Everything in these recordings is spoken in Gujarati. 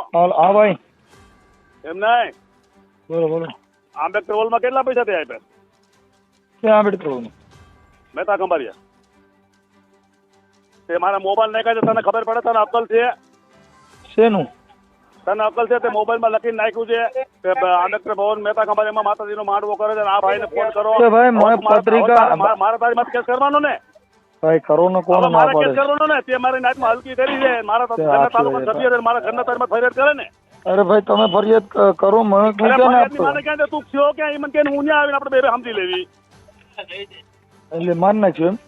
હા ભાઈ. એમ નહીં? બોલો બોલો. આંબેડકર હોલમાં કેટલા પૈસા થયા આપ્યા ક્યાં આંબેડકર હોલમાં? મહેતા કંબારિયા તે મારા મોબાઈલ નાખ્યા છે તને ખબર પડે તને અક્કલ છે? શેનું? તને અક્કલ છે તે મોબાઈલમાં લખીને નાખ્યું છે કે આંબેડકર ભવન મહેતા કંબારિયામાં માતાજીનો માંડવો કરે છે આ આ ભાઈને ફોન કરો. ભાઈ, મને પત્રિકા- મારે તારી માથે કેસ કરવાનો ને? ભાઈ કરોનો કોણ ના પાડે? કરો ને તે મારી નાઈટમાં હલકી કરી છે. મારા તાલુકા સભ્ય છે, મારા ઘરના તારી માથે ફરિયાદ કરે ને. અરે ભાઈ તમે ફરિયાદ કરો મને તું ના ફરિયાદની માને ક્યાં? તું થયો ઈ મને કે હું ન્યા આવીને આપણે બે બે સમજી લેવી. એટલે માર નાખ્યું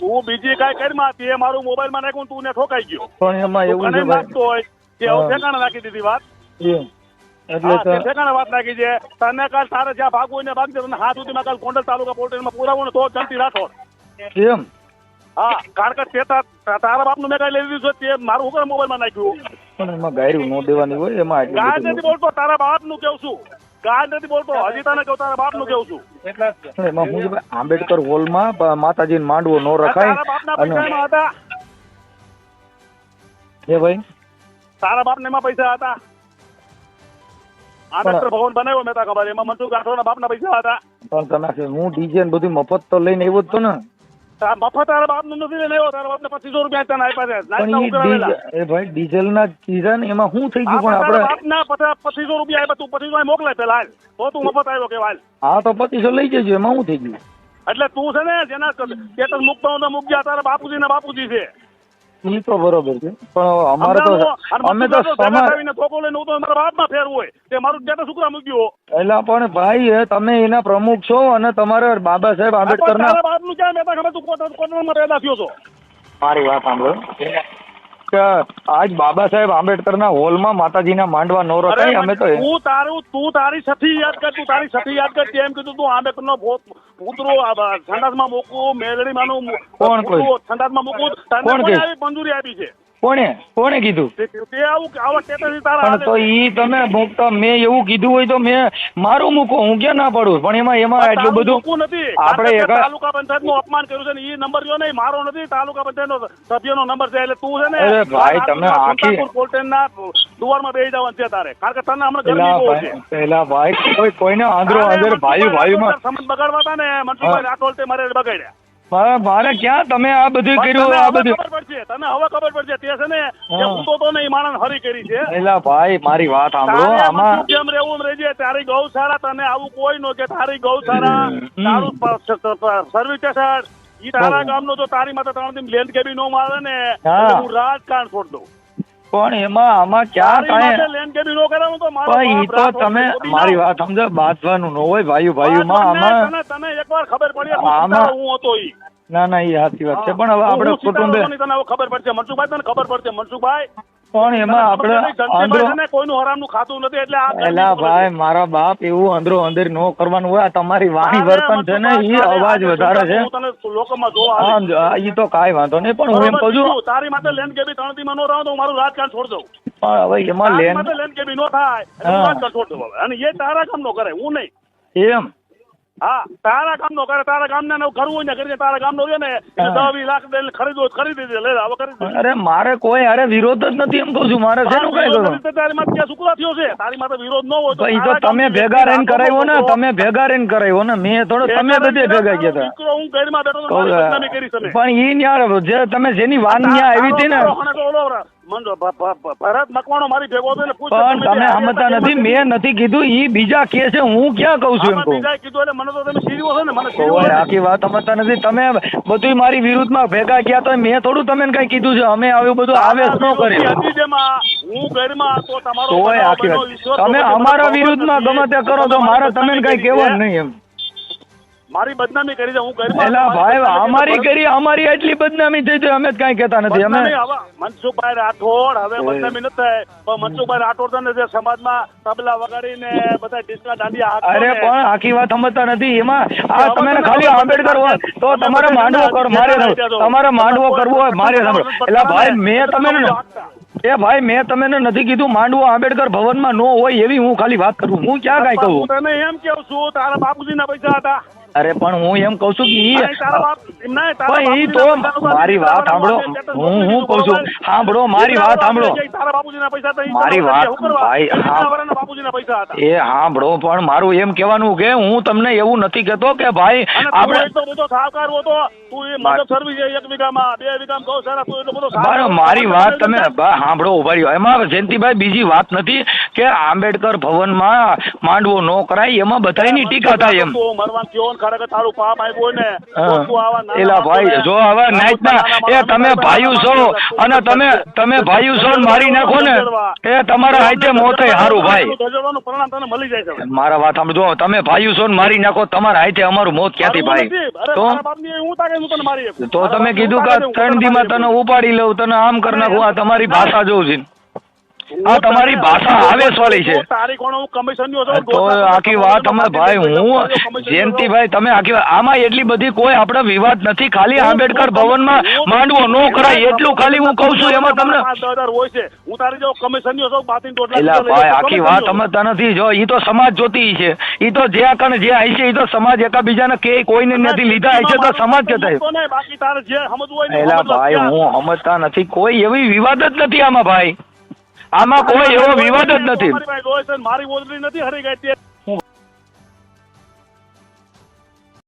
તું બીજી કાંઈ કરીમાં તે મારું મોબાઈલમાં નાખ્યું તું ને ઠોકાઈ ગયો. પણ એમાં એવું છે નાખતો હોય કે આવું ઠેકાણા નાખી દીધી વાત? એટલે ઠેકાણે વાત નાખી છે. તને કાલ તારે જ્યાં ભાગવું ને ભાગ દે તને હાથ સુધીમાં કાલ ગોંડલ તાલુકા પોલીસમાં પુરાવો ને તો ચાલતી રાખો. એમ હા કારણ કે તે તાર- તારા બાપનું મેં કઈ લઈ લીધું છે તે મારું હું મોબાઈલમાં નાખ્યું. પણ એમાં ગાયરું ન દેવાની હોય એમાં આટલું ગાય નથી બોલતો તારા બાપનું કેવું છું? ગાય નથી બોલતો હજી તને કહું તારા બાપનું કેવું છું? એમાં હું આંબેડકર હોલમાં માતાજી માંડવો ન રખાય અને હે હતા. ભાઈ? તારા બાપ ને એમાં પૈસા હતા. આંબેડકર ભવન બનાવ્યો મેં તા ખબર એમાં મનસુખ રાઠોડના બાપના પૈસા હતા. પણ તમે હું ડીજે ને બધું મફત તો લઈને આવ્યો જ તો ને. મફત તારા બાપનું નથી લઈને આવ્યો તારા બાપને પચીસો રૂપિયા તને આપ્યા છે. પણ નાસ્તા ઈ ઉઘરાવેલા. ડીઝ- એ ભાઈ ડીઝલ ના કીધા ને એમાં શું થઈ ગયું? પણ આપણે બાપના પચાસ પચીસો રૂપિયા આપ્યા તું પચીસો પેલા હાલ તો તું મફત આવ્યો કે હાલ હા તો પચીસો લઈ જજો એમાં શું થઈ ગયું? એટલે તું છે ને જેના સ્ટેટસ મૂકતો મૂકજા તારા બાપુજી ને બાપુજી છે. ઈ તો બરોબર છે. પણ અમારે તો અમે તો સમાજ ધોકો લઈને હું તો મારા બાપમાં ફેરવું હોય. તે મારું સ્ટેટસ ઉકરા મૂક્યું એટલે પણ ભાઈ તમે એના પ્રમુખ છો અને તમારે બાબા સાહેબ આંબેડકર ના બાપનું ક્યાં મેં તો ખબર તું કોટ- કોટડામાં પેદા થયો છો. મારી વાત સાંભળો. કે આજ બાબા સાહેબ આંબેડકર ના હોલમાં માતાજીના માંડવા નો રખાય અમે તો તું તારું તું તારી સઠી યાદ કર તું તારી સઠી યાદ કર તેમ કીધું તું આંબેડકર નો પુત્રો સંડાસમાં મૂકવું મેલડીમાં નું કોણ કોઈ? સંડાસમાં મૂકવું તને કોણ આવી મંજૂરી આપી છે કોણે? કોણે કીધું? તે તે પણ તો ઈ તમે મૂકતા મેં એવું કીધું હોય તો મેં મારું મૂકો હું ક્યાં ના પડું? પણ એમાં એમાં એટલું બધું આપણે તાલુકા પંચાયતનું અપમાન કર્યું છે ને એ નંબર જો નહીં મારો નથી તાલુકા પંચાયત નો સભ્યનો નંબર છે એટલે તું છે ને અરે ભાઈ, તમે આખી- કોલ્ટનના દુવારમાં બેસી જવાનું છે તારે. કારણ કે તને હમણાં ગરમી બહુ છે. પેલા ભાઈ કોઈ કોઈને આંધરો આંધર ભાઈ ભાઈ માં સમજ બગાડવા હતા ને મનસુખભાઈ રાઠોડ તે મારે બગાડ્યા. મારે ક્યાં તમે આ બધું કર્યું આ બધું? ખબર પડશે તને હવે ખબર પડશે તે છે ને ઊંધો તો નહીં માણસ હરી કરી છે. પેલા ભાઈ મારી વાત સાંભળો આમાં જેમ રહેવું રહેજે તારી ગૌશાળા તને આવું કોઈ નો કે તારી ગૌશાળા હમ. તારું સર્વિસ સ્ટેશન ઈ તારા ગામનો જો તારી માથે ત્રણ દિન લેન્ડ કેબી નો મારે ને હું રાજકારણ છોડ દઉં. પણ એમાં આમાં ક્યાં કાંઈ તો પણ ઈ તો તમે મારી વાત સમજો બાંધવાનું ન હોય ભાઈ ભાઈ માં આમાં તને તને એકવાર ખબર પડી આમાં- હું હતો ઈ. ના ના એ સાચી વાત છે. પણ હવે આપણે તને ખબર પડશે. મનસુખભાઈ તને ખબર પડશે. મનસુખભાઈ પણ એમાં આપણે આંધળો કોઈનું હરામનું ખાતું નથી એટલે એલા ભાઈ મારા બાપ એવું અંદરો અંદર નો કરવાનું હોય તમારી વાણી વર્તન છે ને એ અવાજ વધારે છે. હું તને લોકોમાં જોવા ઈ તો કાઈ વાંધો નહીં પણ હું એમ કહું છું તારી માટે લેન કેબી ત્રણ દીમાં નો રહો તો હું મારું રાજકારણ છોડ દઉં. પણ હવે એમાં લેન લેન કેબી નો થાય. રાજકારણ છોડ દઉં હવે. અને એ તારા કામ નો કરે હું નહીં. એમ. હા તારા કામ નો કરે તારા ગામ ને કરવું હોય ને કરી તારા ગામ નો ને દસ વીસ લાખ દે ખરીદવું હોય તો ખરીદી દે લે હવે કરી અરે મારે કોઈ અરે વિરોધ જ નથી એમ કહું છું મારે શેનું કઈ કરું તારી માથે ક્યાં શુક્ર થયો છે. તારી માથે વિરોધ ન હોય તો તો તમે ભેગા રહીને કરાવ્યો ને તમે ભેગા રહીને કરાવ્યો ને મેં થોડો તમે બધે ભેગા ગયા હતા હું ઘરમાં બેઠો તો કરી પણ ઈ ન્યા જે તમે જેની વાન ન્યા આવી હતી ને ભરત મકવાણો મારી ભેગો હતો એટલે પણ તમે સમજતા નથી? મેં નથી? કીધું ઈ બીજા કે છે હું ક્યાં કહું છું એમ કહું? બીજાએ કીધું એટલે મને તો તમે સીરીઓ છો ને મને સીરીઓ આખી વાત સમજતા નથી. તમે બધું મારી વિરુદ્ધમાં ભેગા ગયા તો મેં થોડું તમે કઈ કીધું છે. અમે આવ્યું બધું આવેશ ન કરી. હું ઘરમાં હતો તમારો તોય આખી વાત. તમે અમારા વિરુદ્ધ વિરુદ્ધમાં ગમે તે કરો તો મારે તમે કઈ કહેવાનું નહીં એમ. મારી બદનામી કરી હું કરી એલા ભાઈ અમારી કરી અમારી એટલી બદનામી થઈ છે અમે જ કઈ કહેતા નથી અમે મનસુખભાઈ રાઠોડ હવે બદનામી ન થાય. પણ મનસુખભાઈ રાઠોડ તને જે સમાજમાં તબલા વગાડીને બધા ડિસ્કા દાંડિયા અરે પણ આખી વાત સમજતા નથી એમાં આ તમે તમે ખાલી આંબેડકર હોય તો તમારે માંડવો કરો મારે તો. તમારે માંડવો કરવો હોય મારે. એટલે ભાઈ મેં તમને એ ભાઈ મેં તમને નથી કીધું માંડવો આંબેડકર ભવનમાં નો હોય એવી હું ખાલી વાત કરું. હું ક્યાં કઈ કહું? તને એમ કેવું છું તારા બાપુજીના પૈસા હતા. અરે પણ હું એમ કઉ છું કે ઈ તો મારી વાત સાંભળો. હું હું કઉ છું. સાંભળો મારી વાત સાંભળો. મારી વાત, ભાઈ, એ સાંભળો પણ મારું એમ કહેવાનું કે હું તમને એવું નથી કહેતો કે ભાઈ આપણે કહું. મારી વાત તમે સાંભળો ઊભા રહ્યો. એમાં જયંતિભાઈ બીજી વાત નથી કે આંબેડકર ભવનમાં માંડવો ન કરાય એમાં બધાની ટીકા થાય એમ. ખરેખર તારું પાપ આવ્યું ને એલા ભાઈ જો હવે નાઈટના એ તમે ભાઈઓ છો અને તમે તમે ભાઈઓ છો મારી નાખો ને એ તમારા હાથે મોતે હારું ભાઈ. મારા વાત સાંભળજો તમે ભાઈઓ છો ને મારી નાખો તમારા હાથે અમારું મોત ક્યાંથી ભાઈ? તો. તો તમે કીધું કે ત્રણ દીમાં તને ઉપાડી લઉં તને આમ કરી નાખું આ તમારી ભાષા જોઉં છે. આ તમારી ભાષા આવેશ વાળી છે. તો આખી વાત અમે ભાઈ હું જયંતિભાઈ તમે આખી આમાં એટલી બધી કોઈ આપણે વિવાદ નથી. ખાલી આંબેડકર ભવનમાં માંડવો નો કરાય એટલું ખાલી હું કહું છું એમાં તમને લઈ ભાઈ આખી વાત સમજતા નથી જો ઈ તો સમાજ જોતી છે. ઈ તો જે કણ જે આવી છે ઈ તો સમાજ એકાબીજાને કે કોઈને નથી લીધા આવી છે તો સમાજ કે થાય તો નહીં, બાકી તારે જે સમજવું હોય ને એલા સમજ લે. ભાઈ હું સમજતા નથી. કોઈ એવી વિવાદ જ નથી આમાં ભાઈ. આમાં કોઈ એવો વિવાદ જ નથી. મારી ઓજરી નથી હરી ગઈ